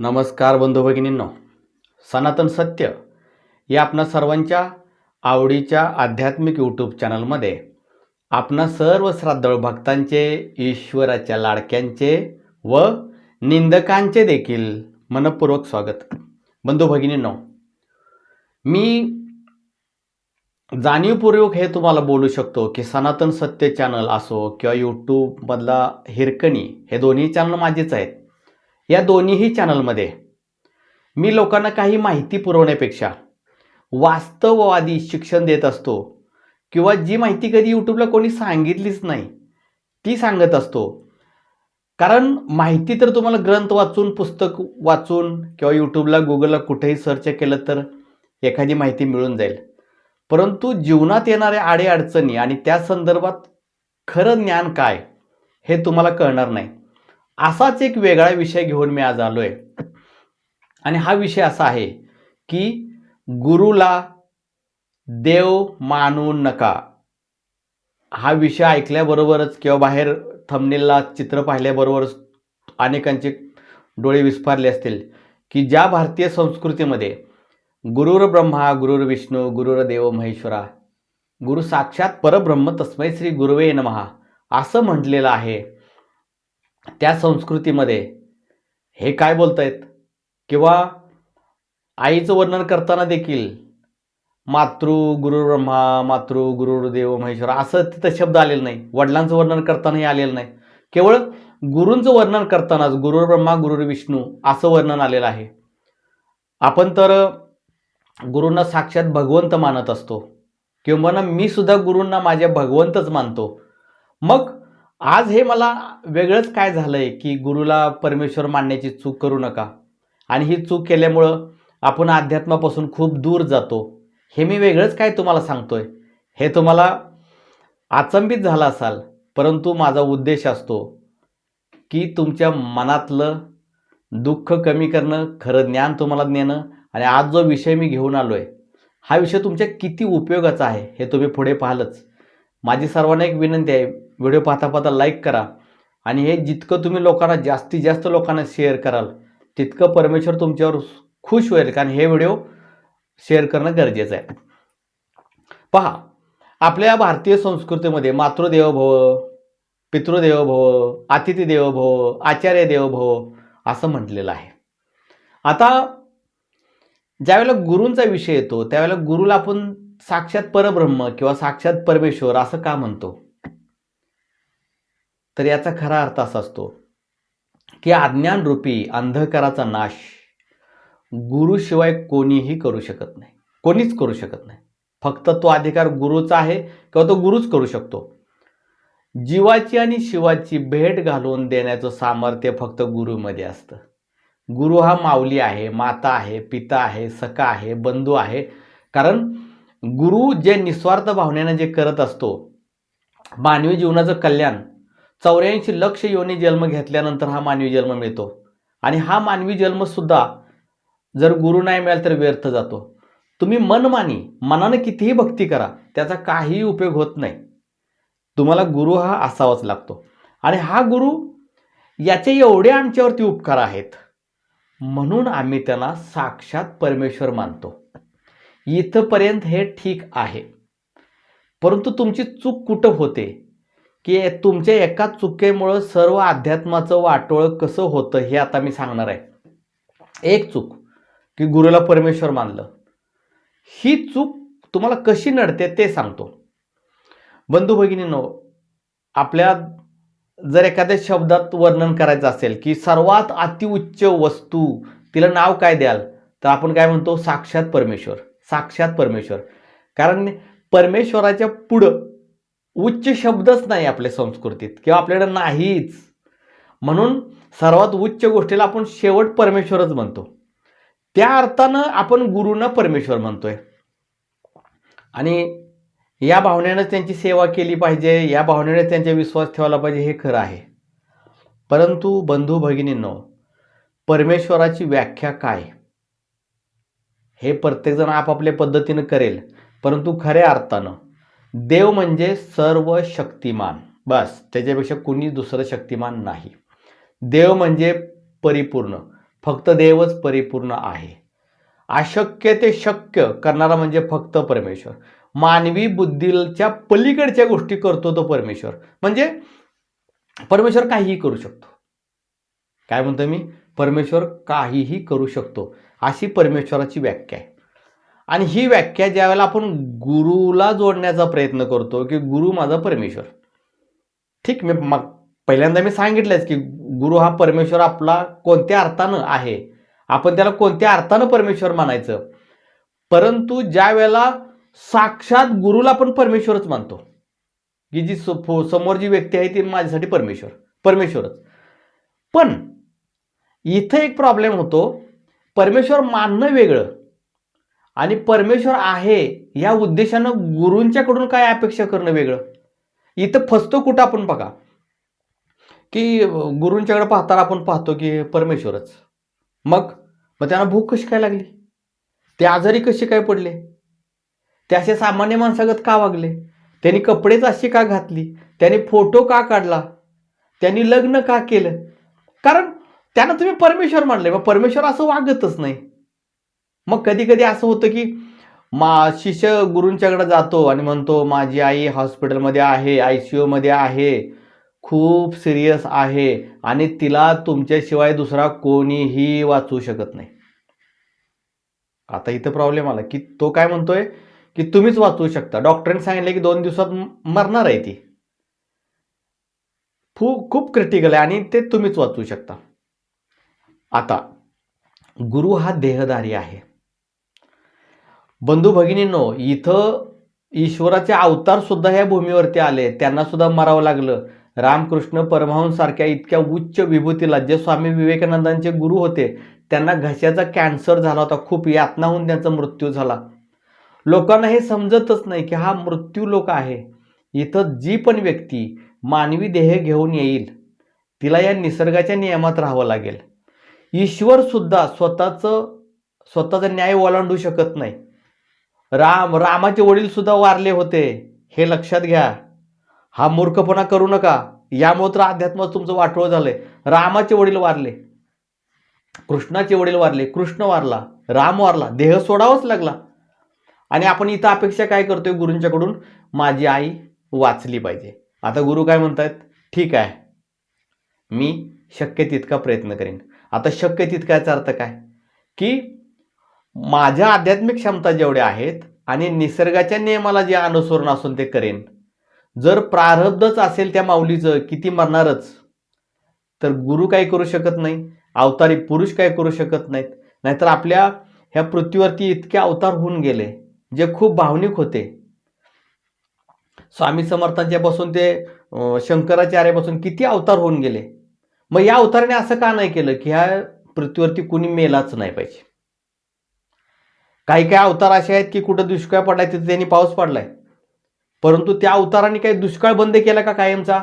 नमस्कार बंधू भगिनींनो. सनातन सत्य या आपणा सर्वांच्या आवडीच्या आध्यात्मिक यूट्यूब चॅनलमध्ये आपणा सर्व श्राद्धळ भक्तांचे ईश्वराच्या लाडक्यांचे व निंदकांचे देखील मनपूर्वक स्वागत. बंधू भगिनींनो मी जाणीवपूर्वक हे तुम्हाला बोलू शकतो की सनातन सत्य चॅनल असो किंवा यूट्यूबमधला हिरकणी हे दोन्ही चॅनल माझेच आहेत. या दोन्हीही चॅनलमध्ये मी लोकांना काही माहिती पुरवण्यापेक्षा वास्तववादी शिक्षण देत असतो किंवा जी माहिती कधी यूट्यूबला कोणी सांगितलीच नाही ती सांगत असतो. कारण माहिती तर तुम्हाला ग्रंथ वाचून पुस्तक वाचून किंवा यूट्यूबला गुगलला कुठेही सर्च केलं तर एखादी माहिती मिळून जाईल. परंतु जीवनात येणाऱ्या अडीअडचणी आणि त्या संदर्भात खरं ज्ञान काय हे तुम्हाला कळणार नाही. असाच एक वेगळा विषय घेऊन मी आज आलो आहे आणि हा विषय असा आहे की गुरुला देव मानू नका. हा विषय ऐकल्याबरोबरच किंवा बाहेर थमनेलला चित्र पाहिल्याबरोबरच अनेकांचे डोळे विस्फारले असतील की ज्या भारतीय संस्कृतीमध्ये गुरुर ब्रह्मा गुरुर विष्णू गुरुर देव महेश्वरा गुरु साक्षात परब्रह्म तस्मै श्री गुरुवे नमहा असं म्हटलेलं आहे. त्या संस्कृतीमध्ये हे काय बोलत आहेत किंवा आईचं वर्णन करताना देखील मातृ गुरुब्रह्मा मातृ गुरुर्देव महेश्वर असं तिथं शब्द आलेलं नाही. वडिलांचं वर्णन करतानाही आलेलं नाही. केवळ गुरूंचं वर्णन करतानाच गुरुर्ब्रह्मा ब्रह्मा विष्णू असं वर्णन आलेलं आहे. आपण तर गुरूंना साक्षात भगवंत मानत असतो. किंवा मी सुद्धा गुरूंना माझ्या भगवंतच मानतो. मग आज हे मला वेगळंच काय झालंय की गुरुला परमेश्वर मानण्याची चूक करू नका. आणि ही चूक केल्यामुळं आपण अध्यात्मापासून खूप दूर जातो. हे मी वेगळंच काय तुम्हाला सांगतोय? हे तुम्हाला अचंबित झाला असाल परंतु माझा उद्देश असतो की तुमच्या मनातलं दुःख कमी करणं खरं ज्ञान तुम्हाला नेणं आणि आज जो विषय मी घेऊन आलो आहे हा विषय तुमच्या किती उपयोगाचा आहे हे तुम्ही पुढे पाहालच. माझी सर्वांना एक विनंती आहे व्हिडिओ पाहता पाहता लाईक करा. आणि हे जितकं तुम्ही लोकांना जास्तीत जास्त लोकांना शेअर कराल तितकं परमेश्वर तुमच्यावर खुश होईल कारण हे व्हिडिओ शेअर करणं गरजेचं आहे. पहा आपल्या भारतीय संस्कृतीमध्ये मातृदेवभव भव पितृदेव भव भव आचार्य देवभव असं म्हटलेलं आहे. आता ज्यावेळेला गुरूंचा विषय येतो त्यावेळेला गुरुला आपण साक्षात परब्रह्म किंवा साक्षात परमेश्वर असं का म्हणतो? तर याचा खरा अर्थ असा असतो की अज्ञान रूपी अंधकाराचा नाश गुरुशिवाय कोणीही करू शकत नाही. कोणीच करू शकत नाही. फक्त तो अधिकार गुरुचा आहे किंवा तो गुरुच करू शकतो. जीवाची आणि शिवाची भेट घालून देण्याचं सामर्थ्य फक्त गुरुमध्ये असतं. गुरु हा माऊली आहे माता आहे पिता आहे सखा आहे बंधू आहे. कारण गुरु जे निस्वार्थ भावनेनं जे करत असतो मानवी जीवनाचं कल्याण चौऱ्याऐंशी लक्ष योनी जन्म घेतल्यानंतर हा मानवी जन्म मिळतो. आणि हा मानवी जन्मसुद्धा जर गुरु नाही मिळाला तर व्यर्थ जातो. तुम्ही मनमानी मनानं कितीही भक्ती करा त्याचा काहीही उपयोग होत नाही. तुम्हाला गुरु हा असावाच लागतो. आणि हा गुरु याचे एवढे आमच्यावरती उपकार आहेत. म्हणून आम्ही त्यांना साक्षात परमेश्वर मानतो. इथंपर्यंत हे ठीक आहे. परंतु तुमची चूक कुठं होते? की तुमच्या एका चुकेमुळं सर्व अध्यात्माचं वाटोळं कसं होतं हे आता मी सांगणार आहे. एक चूक की गुरुला परमेश्वर मानलं. ही चूक तुम्हाला कशी नडते ते सांगतो. बंधू भगिनींनो आपल्या जर एखाद्या शब्दात वर्णन करायचं असेल की सर्वात अतिउच्च वस्तू तिला नाव काय द्याल तर आपण काय म्हणतो? साक्षात परमेश्वर. साक्षात परमेश्वर. कारण परमेश्वराच्या पुढं उच्च शब्दच नाही आपल्या संस्कृतीत किंवा आपल्याकडे नाहीच. म्हणून सर्वात उच्च गोष्टीला आपण शेवट परमेश्वरच म्हणतो. त्या अर्थानं आपण गुरुंना परमेश्वर म्हणतोय. आणि या भावनेनं त्यांची सेवा केली पाहिजे या भावनेने त्यांचा विश्वास ठेवला पाहिजे हे खरं आहे. परंतु बंधू भगिनींनो परमेश्वराची व्याख्या काय? हे प्रत्येकजण आपापल्या पद्धतीनं करेल परंतु खऱ्या अर्थानं देव म्हणजे सर्व शक्तिमान. बस त्याच्यापेक्षा कुणी दुसरं शक्तिमान नाही. देव म्हणजे परिपूर्ण. फक्त देवच परिपूर्ण आहे. अशक्य ते शक्य करणारा म्हणजे फक्त परमेश्वर. मानवी बुद्धीच्या पलीकडच्या गोष्टी करतो तो परमेश्वर. म्हणजे परमेश्वर काहीही करू शकतो. काय म्हणतो मी? परमेश्वर काहीही करू शकतो. अशी परमेश्वराची व्याख्या आहे. आणि ही व्याख्या ज्यावेळेला आपण गुरुला जोडण्याचा प्रयत्न करतो की गुरु माझा परमेश्वर. ठीक मी मग पहिल्यांदा मी सांगितलंच की गुरु हा परमेश्वर आपला कोणत्या अर्थानं आहे? आपण त्याला कोणत्या अर्थानं परमेश्वर मानायचं? परंतु ज्या वेळेला साक्षात गुरुला आपण परमेश्वरच मानतो. की जी समोर जी व्यक्ती आहे ती माझ्यासाठी परमेश्वर परमेश्वरच. पण इथं एक प्रॉब्लेम होतो. परमेश्वर मानणं वेगळं. आणि परमेश्वर आहे या उद्देशानं गुरूंच्याकडून काय अपेक्षा करणं वेगळं? इथं फसतो कुठं आपण बघा? की गुरूंच्याकडे पाहताना आपण पाहतो की परमेश्वरच. मग? मग त्यांना भूक कशी काय लागली? ते आजारी कसे काय पडले? ते असे सामान्य माणसागत का वागले? त्यांनी कपडेच अशी का घातली? त्यांनी फोटो का काढला? त्यांनी लग्न का केलं? कारण त्यांना तुम्ही परमेश्वर मानले मग परमेश्वर असं वागतच नाही. मग कधी कधी असं होतं की मा शिष्य गुरूंच्याकडे जातो आणि म्हणतो माझी आई हॉस्पिटलमध्ये आहे आय सी यूमध्ये आहे खूप सिरियस आहे आणि तिला तुमच्याशिवाय दुसरा कोणीही वाचवू शकत नाही. आता इथं प्रॉब्लेम आला की तो काय म्हणतोय की तुम्हीच वाचवू शकता. डॉक्टरांनी सांगितलं की दोन दिवसात मरणार आहे ती. खूप खूप क्रिटिकल आहे आणि ते तुम्हीच वाचवू शकता. आता गुरु हा देहधारी आहे. बंधू भगिनींनो इथं ईश्वराचे अवतार सुद्धा ह्या भूमीवरती आले. त्यांना सुद्धा मरावं लागलं. रामकृष्ण परमहंसारख्या इतक्या उच्च विभूतीला जे स्वामी विवेकानंदांचे गुरु होते त्यांना घशाचा कॅन्सर झाला होता. खूप यातना होऊन त्यांचा मृत्यू झाला. लोकांना हे समजतच नाही की हा मृत्यू लोक आहे. इथं जी पण व्यक्ती मानवी देह घेऊन येईल तिला या निसर्गाच्या नियमात राहावं लागेल. ईश्वर सुद्धा स्वतःचं स्वतःचा न्याय ओलांडू शकत नाही. राम रामाचे वडील सुद्धा वारले होते. हे लक्षात घ्या. हा मूर्खपणा करू नका. यामुळे तर अध्यात्मात तुमचं वाटोळ झालंय. रामाचे वडील वारले. कृष्णाचे वडील वारले. कृष्ण वारला. राम वारला. देह सोडावाच लागला. आणि आपण इथं अपेक्षा काय करतोय गुरूंच्याकडून? माझी आई वाचली पाहिजे. आता गुरु काय म्हणतात ठीक आहे. मी शक्य तितका प्रयत्न करेन. आता शक्य तितक्याचा अर्थ काय? की माझ्या आध्यात्मिक क्षमता जेवढ्या आहेत आणि निसर्गाच्या नियमाला जे अनुसरण असून ते करेन. जर प्रारब्धच असेल त्या माऊलीचं किती मरणारच. तर गुरु काय करू शकत नाही अवतारी पुरुष काय करू शकत नाहीत. नाहीतर आपल्या ह्या पृथ्वीवरती इतके अवतार होऊन गेले जे खूप भावनिक होते. स्वामी समर्थांच्यापासून ते शंकराचार्यापासून किती अवतार होऊन गेले. मग या अवताराने असं का नाही केलं की ह्या पृथ्वीवरती कुणी मेलाच नाही पाहिजे? काही काही अवतार असे आहेत की कुठं दुष्काळ पडलाय तिथे त्यांनी पाऊस पडलाय. परंतु त्या अवताराने काही दुष्काळ बंद केला का कायमचा?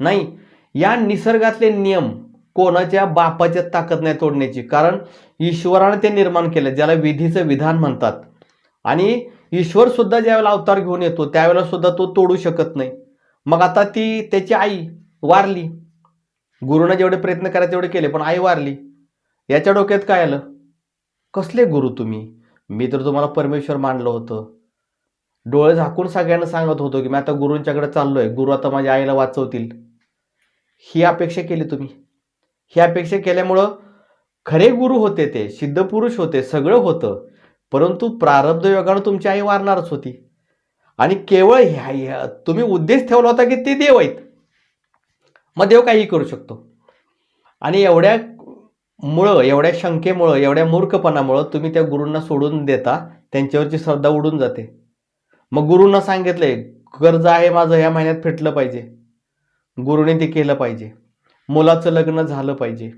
नाही. या निसर्गातले नियम कोणाच्या बापाच्या ताकद नाही तोडण्याची. कारण ईश्वराने ते निर्माण केलं ज्याला विधीचं विधान म्हणतात. आणि ईश्वर सुद्धा ज्यावेळेला अवतार घेऊन येतो त्यावेळेला सुद्धा तो तोडू शकत नाही. मग आता ती त्याची आई वारली. गुरुनं जेवढे प्रयत्न करायचे तेवढे केले पण आई वारली. याच्या डोक्यात काय आलं? कसले गुरु तुम्ही? मी तर तुम्हाला परमेश्वर मानलं होतं. डोळे झाकून सगळ्यांना सांगत होतो की मी आता गुरूंच्याकडे चाललोय. गुरु आता माझ्या आईला वाचवतील. ही अपेक्षा केली तुम्ही. ही अपेक्षा केल्यामुळं खरे गुरु होते ते सिद्ध पुरुष होते सगळं होतं. परंतु प्रारब्ध योगानं तुमची आई वारणारच होती. आणि केवळ ह्या ह्या- तुम्ही उद्देश ठेवला होता की ते देव आहेत. मग देव काही करू शकतो. आणि एवढ्या मुळं एवढ्या शंकेमुळं एवढ्या मूर्खपणामुळं तुम्ही त्या गुरूंना सोडून देता त्यांच्यावरची श्रद्धा उडून जाते. मग गुरूंना सांगितलंय कर्ज आहे माझं ह्या महिन्यात फिटलं पाहिजे. गुरुने ते केलं पाहिजे. मुलाचं लग्न झालं पाहिजे.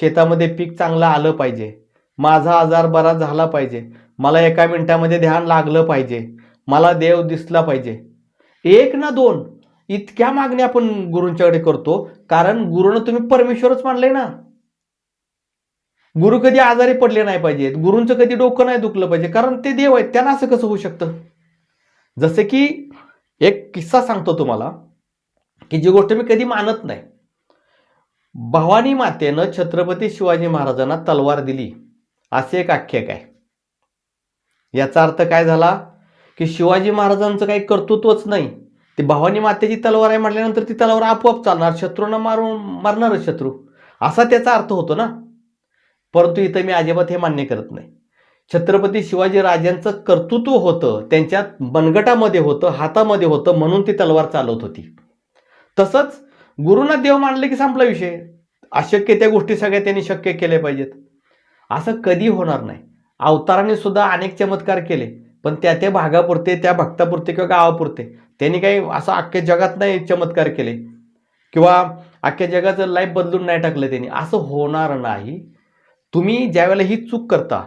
शेतामध्ये पीक चांगलं आलं पाहिजे. माझा आजार बरा झाला पाहिजे. मला एका मिनिटामध्ये ध्यान लागलं पाहिजे. मला देव दिसला पाहिजे. एक ना दोन इतक्या मागण्या आपण गुरूंच्याकडे करतो कारण गुरुनं तुम्ही परमेश्वरच मानलंय ना. गुरु कधी आजारी पडले नाही पाहिजेत गुरूंचं कधी डोकं नाही दुखलं पाहिजे कारण ते देव आहेत त्यांना असं कसं होऊ शकतं? जसे की एक किस्सा सांगतो तुम्हाला की जी गोष्ट मी कधी मानत नाही. भवानी मातेनं छत्रपती शिवाजी महाराजांना तलवार दिली. असे एक आख्यायक आहे. याचा अर्थ काय झाला? की शिवाजी महाराजांचं काही कर्तृत्वच नाही. ती भवानी मातेची तलवार आहे म्हटल्यानंतर ती तलवार आपोआप चालणार शत्रूंना मारून मारणारच शत्रू. असा त्याचा अर्थ होतो ना? परंतु इथं मी अजिबात हे मान्य करत नाही. छत्रपती शिवाजी राजांचं कर्तृत्व होतं त्यांच्यात मनगटामध्ये होतं हातामध्ये होतं म्हणून ती तलवार चालवत होती. तसंच गुरुना देव मानले की संपला विषय. अशक्य त्या गोष्टी सगळ्या त्यांनी शक्य केल्या पाहिजेत. असं कधी होणार नाही. अवताराने सुद्धा अनेक चमत्कार केले पण त्या त्या भागापुरते त्या भक्तापुरते किंवा गावापुरते त्यांनी काही असं अख्ख्या जगात नाही चमत्कार केले. किंवा अख्ख्या जगाचं लाईफ बदलून नाही टाकलं त्यांनी. असं होणार नाही. तुम्ही ज्यावेळेला ही चूक करता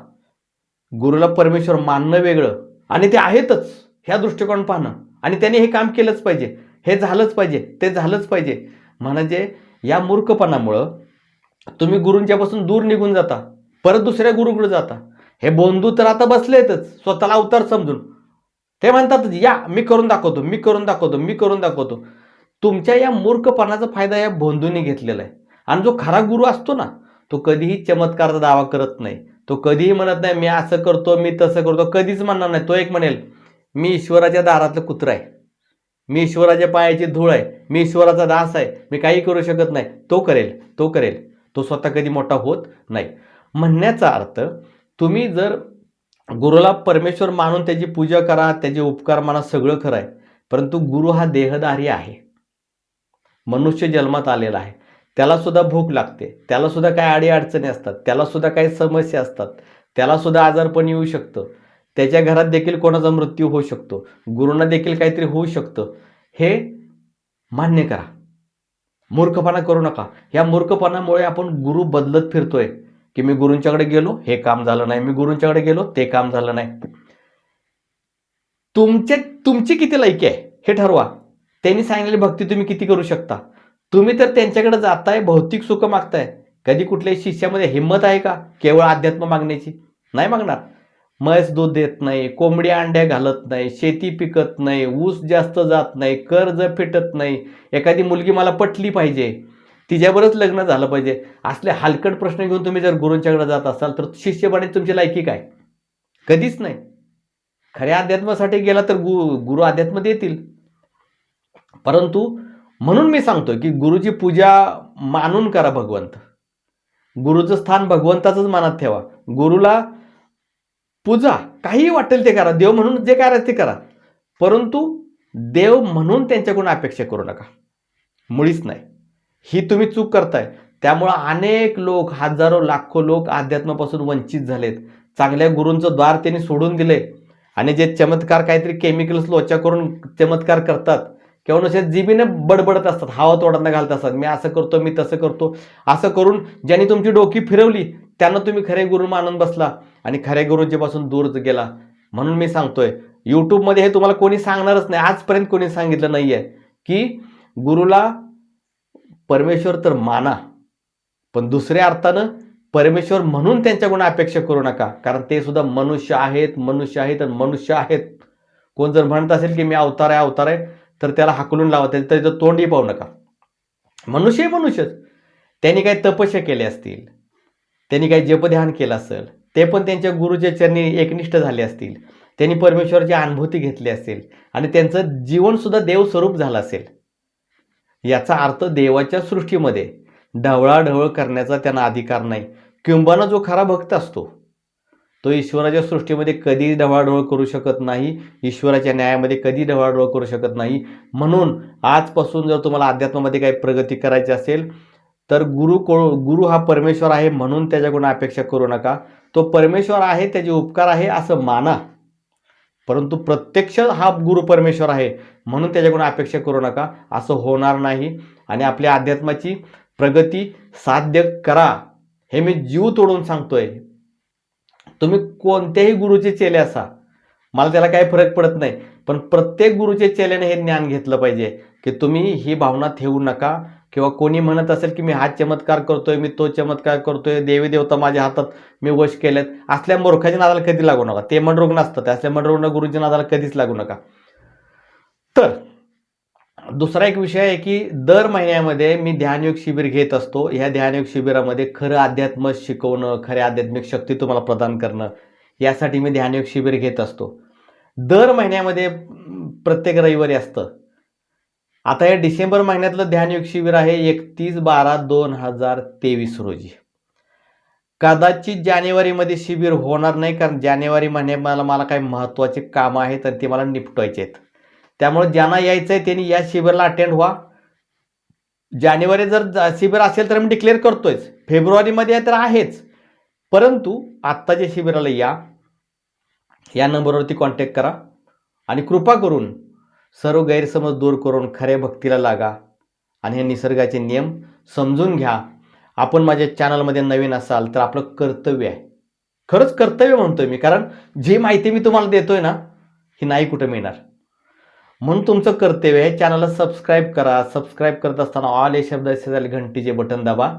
गुरुला परमेश्वर मानणं वेगळं. आणि ते आहेतच ह्या दृष्टिकोन पाहणं. आणि त्याने हे काम केलंच पाहिजे हे झालंच पाहिजे ते झालंच पाहिजे. म्हणजे या मूर्खपणामुळं तुम्ही गुरूंच्यापासून दूर निघून जाता परत दुसऱ्या गुरुकडे जाता. हे बोंदू तर आता बसलेतच स्वतःला अवतार समजून. ते म्हणतातच या मी करून दाखवतो मी करून दाखवतो मी करून दाखवतो. तुमच्या या मूर्खपणाचा फायदा या बंधूंनी घेतलेला आहे. आणि जो खरा गुरु असतो ना तो कधीही चमत्काराचा दावा करत नाही. तो कधीही म्हणत नाही मी असं करतो मी तसं करतो. कधीच म्हणणार नाही. तो एक म्हणेल मी ईश्वराच्या दारातलं कुत्र आहे. मी ईश्वराच्या पायाची धूळ आहे. मी ईश्वराचा दास आहे. मी काही करू शकत नाही. तो करेल तो करेल. तो स्वतः कधी मोठा होत नाही. म्हणण्याचा अर्थ तुम्ही जर गुरुला परमेश्वर मानून त्याची पूजा करा त्याचे उपकार माना सगळं खरं आहे. परंतु गुरु हा देहधारी आहे. मनुष्य जन्मात आलेला आहे. त्याला सुद्धा भूक लागते. त्याला सुद्धा काही अडीअडचणी असतात. त्याला सुद्धा काही समस्या असतात. त्याला सुद्धा आजारपण येऊ शकतं. त्याच्या घरात देखील कोणाचा मृत्यू होऊ शकतो. गुरुंना देखील काहीतरी होऊ शकतं. हे मान्य करा. मूर्खपणा करू नका. या मूर्खपणामुळे आपण गुरु बदलत फिरतोय. की मी गुरूंच्याकडे गेलो हे काम झालं नाही. मी गुरूंच्याकडे गेलो ते काम झालं नाही. तुमचे तुमची किती लायकी आहे? हे ठरवा. त्यांनी सांगितलेली भक्ती तुम्ही किती करू शकता? तुम्ही तर त्यांच्याकडे जाताय भौतिक सुख मागताय. कधी कुठल्याही शिष्यामध्ये हिंमत आहे का? केवळ अध्यात्म मागण्याची? नाही मागणार. म्हैस दूध देत नाही कोंबडी अंड्या घालत नाही शेती पिकत नाही ऊस जास्त जात नाही कर्ज फिटत नाही. एखादी मुलगी मला पटली पाहिजे तिच्यावरच लग्न झालं पाहिजे. असले हलकट प्रश्न घेऊन तुम्ही जर गुरूंच्याकडे जात असाल तर शिष्यपणे तुमची लायकी काय? कधीच नाही. खऱ्या अध्यात्मासाठी गेला तर गु गुरु अध्यात्म देतील. परंतु म्हणून मी सांगतो की गुरुची पूजा मानून करा भगवंत. गुरुचं स्थान भगवंताचंच मनात ठेवा. गुरुला पूजा काहीही वाटेल ते करा. देव म्हणून जे करायचं ते करा. परंतु देव म्हणून त्यांच्याकडून अपेक्षा करू नका. मुळीच नाही. ही तुम्ही चूक करताय. त्यामुळं अनेक लोक हजारो लाखो लोक अध्यात्मापासून वंचित झालेत. चांगल्या गुरूंचं द्वार त्यांनी सोडून दिले. आणि जे चमत्कार काहीतरी केमिकल्स लोचा करून चमत्कार करतात किंवा नुसते जिबीने बडबडत असतात हवा तोडांना घालत असतात. मी असं करतो मी तसं करतो. असं करून ज्यांनी तुमची डोकी फिरवली त्यांना तुम्ही खरे गुरु मानून बसला आणि खऱ्या गुरुजीपासून दूर गेला. म्हणून मी सांगतोय यूट्यूबमध्ये हे तुम्हाला कोणी सांगणारच नाही. आजपर्यंत कोणी सांगितलं नाही आहे की गुरुला परमेश्वर तर माना पण दुसऱ्या अर्थानं परमेश्वर म्हणून त्यांच्याकडून अपेक्षा करू नका. कारण ते सुद्धा मनुष्य आहेत मनुष्य आहेत आणि मनुष्य आहेत. कोण जर म्हणत असेल की मी अवतार आहे अवतार आहे तर त्याला हाकलून लावा त्याचं त्याचं तोंडही पाहू नका. मनुष्य मनुष्यच. त्यांनी काही तपस्या केल्या असतील त्यांनी काही जपध्यान केलं असेल ते पण त्यांच्या गुरुच्या चरणी एकनिष्ठ झाले असतील त्यांनी परमेश्वराची अनुभूती घेतली असेल आणि त्यांचं जीवनसुद्धा देवस्वरूप झालं असेल. याचा अर्थ देवाच्या सृष्टीमध्ये ढवळाढवळ करण्याचा त्यांना अधिकार नाही. किंबाना जो खरा भक्त असतो तो ईश्वराच्या सृष्टीमध्ये कधी ढवाढवळ करू शकत नाही ईश्वराच्या न्यायामध्ये कधी ढवाढवळ करू शकत नाही. म्हणून आजपासून जर तुम्हाला अध्यात्मामध्ये काही प्रगती करायची असेल तर गुरु को गुरु हा परमेश्वर आहे म्हणून त्याच्याकडून अपेक्षा करू नका. तो परमेश्वर आहे त्याचे उपकार आहे असं माना. परंतु प्रत्यक्ष हा गुरु परमेश्वर आहे म्हणून त्याच्याकडून अपेक्षा करू नका. असं होणार नाही. आणि आपल्या अध्यात्माची प्रगती साध्य करा. हे मी जीव तोडून सांगतोय. तुम्ही कोणत्याही गुरुचे चेले असा. मला त्याला काही फरक पडत नाही. पण प्रत्येक गुरुचे चेल्याने हे ज्ञान घेतलं पाहिजे की तुम्ही ही भावना ठेवू नका किंवा कोणी म्हणत असेल की मी हा चमत्कार करतोय मी तो चमत्कार करतोय देवी देवता माझ्या हातात मी वश केलेत. असल्या मूर्खाच्या नादाला कधी लागू नका. ते मनरोग नसतं असल्या मनरोग गुरुच्या नादाला कधीच लागू नका. तर दुसरा एक विषय आहे की दर महिन्यामध्ये मी ध्यानयोग शिबिर घेत असतो. ह्या ध्यानयोग शिबिरामध्ये खरं अध्यात्म शिकवणं खऱ्या आध्यात्मिक शक्ती तुम्हाला प्रदान करणं यासाठी मी ध्यानयोग शिबिर घेत असतो. दर महिन्यामध्ये प्रत्येक रविवारी असतं. आता या डिसेंबर महिन्यातलं ध्यानयोग शिबिर आहे एकतीस बारा दोन हजार तेवीस रोजी. कदाचित जानेवारीमध्ये शिबिर होणार नाही कारण जानेवारी महिन्यात मला मला काही महत्त्वाचे कामं आहेत आणि ते मला निपटवायचे आहेत. त्यामुळे ज्यांना यायचं आहे त्यांनी या शिबिरला अटेंड व्हा. जानेवारी जर शिबिर असेल तर मी डिक्लेअर करतोयच. फेब्रुवारीमध्ये तर आहेच. परंतु आत्ताच्या शिबिराला या या नंबरवरती कॉन्टॅक्ट करा आणि कृपा करून सर्व गैरसमज दूर करून खऱ्या भक्तीला लागा आणि हे निसर्गाचे नियम समजून घ्या. आपण माझ्या चॅनलमध्ये नवीन असाल तर आपलं कर्तव्य आहे. खरंच कर्तव्य म्हणतोय मी कारण जी माहिती मी तुम्हाला देतोय ना ही नाही कुठं मिळणार. म्हणून तुमचं कर्तव्य आहे चॅनलला सबस्क्राईब करा. सबस्क्राईब करत असताना ऑल हे शब्द झाले घंटीचे बटन दाबा.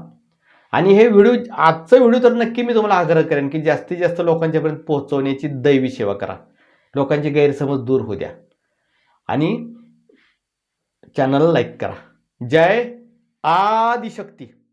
आणि हे व्हिडिओ आजचा व्हिडिओ तर नक्की मी तुम्हाला आग्रह करेन की जास्तीत जास्त लोकांच्यापर्यंत पोहोचवण्याची दैवी सेवा करा. लोकांचे गैरसमज दूर होऊ द्या. आणि चॅनलला लाईक करा. जय आदिशक्ती.